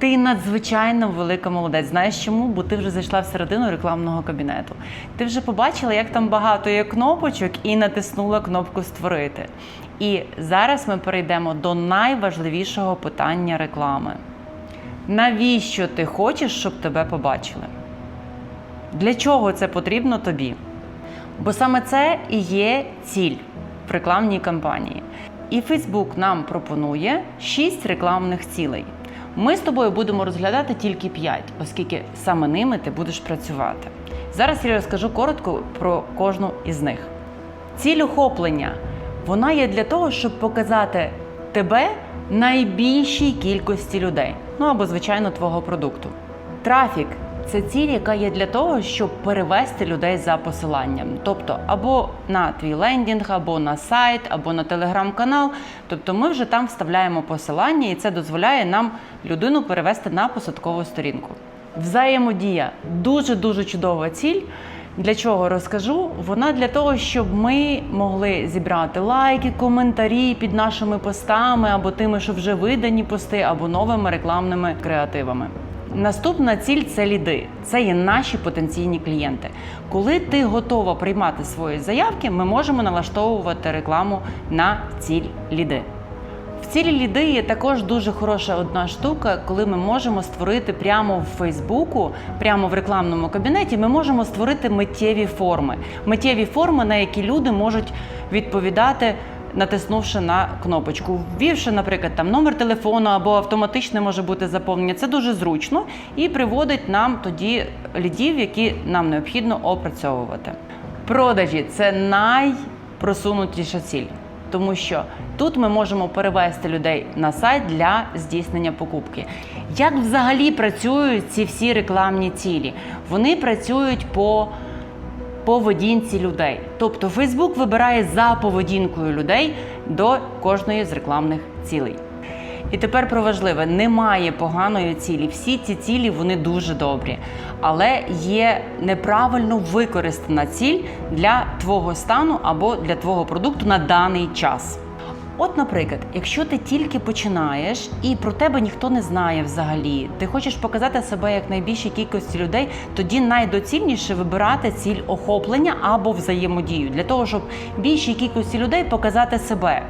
Ти надзвичайно велика молодець. Знаєш чому? Бо ти вже зайшла всередину рекламного кабінету. Ти вже побачила, як там багато є кнопочок, і натиснула кнопку Створити. І зараз ми перейдемо до найважливішого питання реклами. Навіщо ти хочеш, щоб тебе побачили? Для чого це потрібно тобі? Бо саме це і є ціль в рекламній кампанії. І Facebook нам пропонує 6 рекламних цілей. Ми з тобою будемо розглядати тільки 5, оскільки саме ними ти будеш працювати. Зараз я розкажу коротко про кожну із них. Ціль охоплення вона є для того, щоб показати тебе найбільшій кількості людей, ну або звичайно твого продукту. Трафік це ціль, яка є для того, щоб перевести людей за посиланням, тобто або на твій лендінг, або на сайт, або на телеграм-канал. Тобто ми вже там вставляємо посилання, і це дозволяє нам людину перевести на посадкову сторінку. Взаємодія дуже дуже чудова ціль. Для чого розкажу? Вона для того, щоб ми могли зібрати лайки, коментарі під нашими постами, або тими, що вже видані пости, або новими рекламними креативами. Наступна ціль це ліди. Це є наші потенційні клієнти. Коли ти готова приймати свої заявки, ми можемо налаштовувати рекламу на ціль ліди. В цілі ліди є також дуже хороша одна штука, коли ми можемо створити прямо в Фейсбуку, прямо в рекламному кабінеті, ми можемо створити миттєві форми. Миттєві форми, на які люди можуть відповідати. Натиснувши на кнопочку, ввівши, наприклад, там номер телефону або автоматичне може бути заповнення, це дуже зручно і приводить нам тоді лідів, які нам необхідно опрацьовувати. Продажі це найпросунутіша ціль тому що тут ми можемо перевести людей на сайт для здійснення покупки. Як взагалі працюють ці всі рекламні цілі? Вони працюють по поведінці людей. Тобто Фейсбук вибирає за поведінкою людей до кожної з рекламних цілей. І тепер про важливе: немає поганої цілі. Всі ці цілі вони дуже добрі, але є неправильно використана ціль для твого стану або для твого продукту на даний час. От, наприклад, якщо ти тільки починаєш і про тебе ніхто не знає взагалі, ти хочеш показати себе як найбільшій кількості людей, тоді найдоцільніше вибирати ціль охоплення або взаємодію для того, щоб більшій кількості людей показати себе.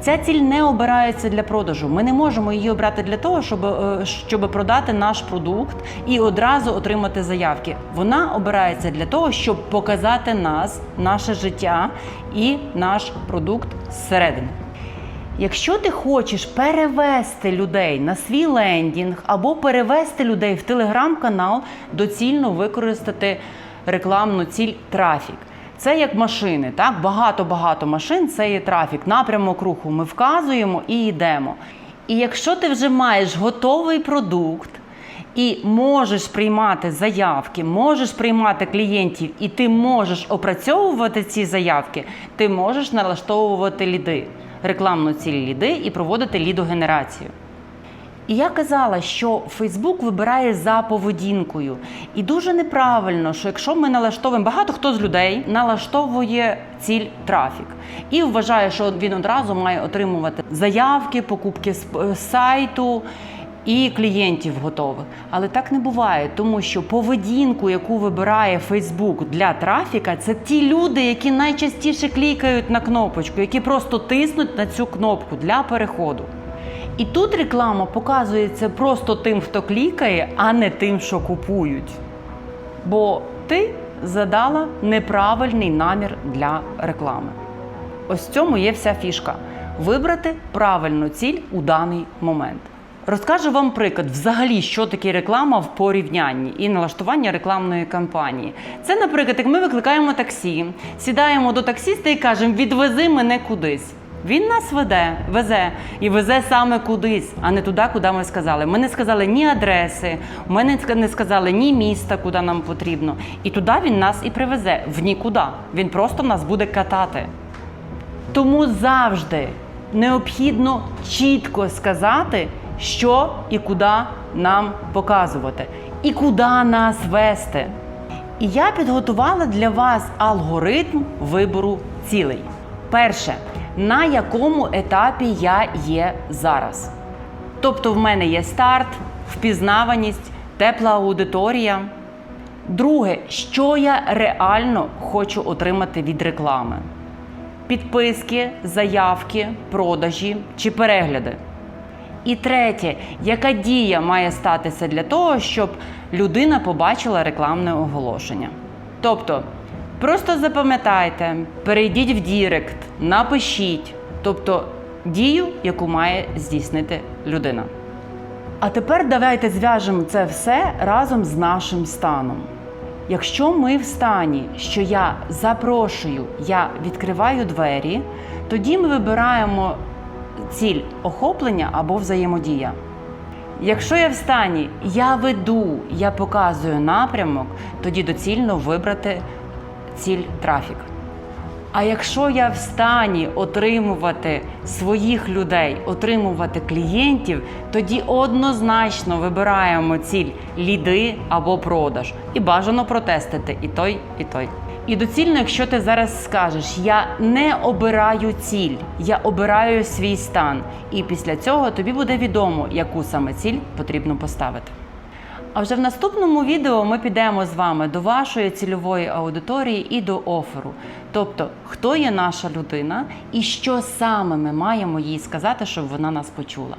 Ця ціль не обирається для продажу. Ми не можемо її обрати для того, щоб е, щоб продати наш продукт і одразу отримати заявки. Вона обирається для того, щоб показати нас, наше життя і наш продукт зсередини. Якщо ти хочеш перевести людей на свій лендінг або перевести людей в телеграм-канал, доцільно використати рекламну ціль трафік. Це як машини, так багато-багато машин. Це є трафік. Напрямок руху ми вказуємо і йдемо. І якщо ти вже маєш готовий продукт і можеш приймати заявки, можеш приймати клієнтів, і ти можеш опрацьовувати ці заявки, ти можеш налаштовувати ліди, рекламну ціль ліди і проводити лідогенерацію. І я казала, що Фейсбук вибирає за поведінкою. І дуже неправильно, що якщо ми налаштовуємо, багато хто з людей налаштовує ціль трафік і вважає, що він одразу має отримувати заявки, покупки з сайту. І клієнтів готових, але так не буває, тому що поведінку, яку вибирає Фейсбук для трафіка, це ті люди, які найчастіше клікають на кнопочку, які просто тиснуть на цю кнопку для переходу. І тут реклама показується просто тим, хто клікає, а не тим, що купують. Бо ти задала неправильний намір для реклами. Ось в цьому є вся фішка: вибрати правильну ціль у даний момент. Розкажу вам приклад, взагалі, що таке реклама в порівнянні і налаштування рекламної кампанії. Це, наприклад, як ми викликаємо таксі, сідаємо до таксіста і кажемо, відвези мене кудись. Він нас веде, везе і везе саме кудись, а не туди, куди ми сказали. Ми не сказали ні адреси, ми не сказали ні міста, куди нам потрібно. І туди він нас і привезе в нікуди. Він просто нас буде катати. Тому завжди необхідно чітко сказати, що і куди нам показувати, і куди нас вести. І я підготувала для вас алгоритм вибору цілей. Перше, на якому етапі я є зараз. Тобто в мене є старт, впізнаваність, тепла аудиторія. Друге, що я реально хочу отримати від реклами: підписки, заявки, продажі чи перегляди. І третє, яка дія має статися для того, щоб людина побачила рекламне оголошення? Тобто, просто запам'ятайте, перейдіть в Дірект, напишіть, тобто дію, яку має здійснити людина. А тепер давайте зв'яжемо це все разом з нашим станом. Якщо ми в стані, що я запрошую, я відкриваю двері, тоді ми вибираємо ціль охоплення або взаємодія. Якщо я в стані я веду, я показую напрямок, тоді доцільно вибрати ціль трафік. А якщо я в стані отримувати своїх людей, отримувати клієнтів, тоді однозначно вибираємо ціль ліди або продаж. І бажано протестити і той, і той. І доцільно, якщо ти зараз скажеш, я не обираю ціль, я обираю свій стан. І після цього тобі буде відомо, яку саме ціль потрібно поставити. А вже в наступному відео ми підемо з вами до вашої цільової аудиторії і до оферу. Тобто, хто є наша людина і що саме ми маємо їй сказати, щоб вона нас почула.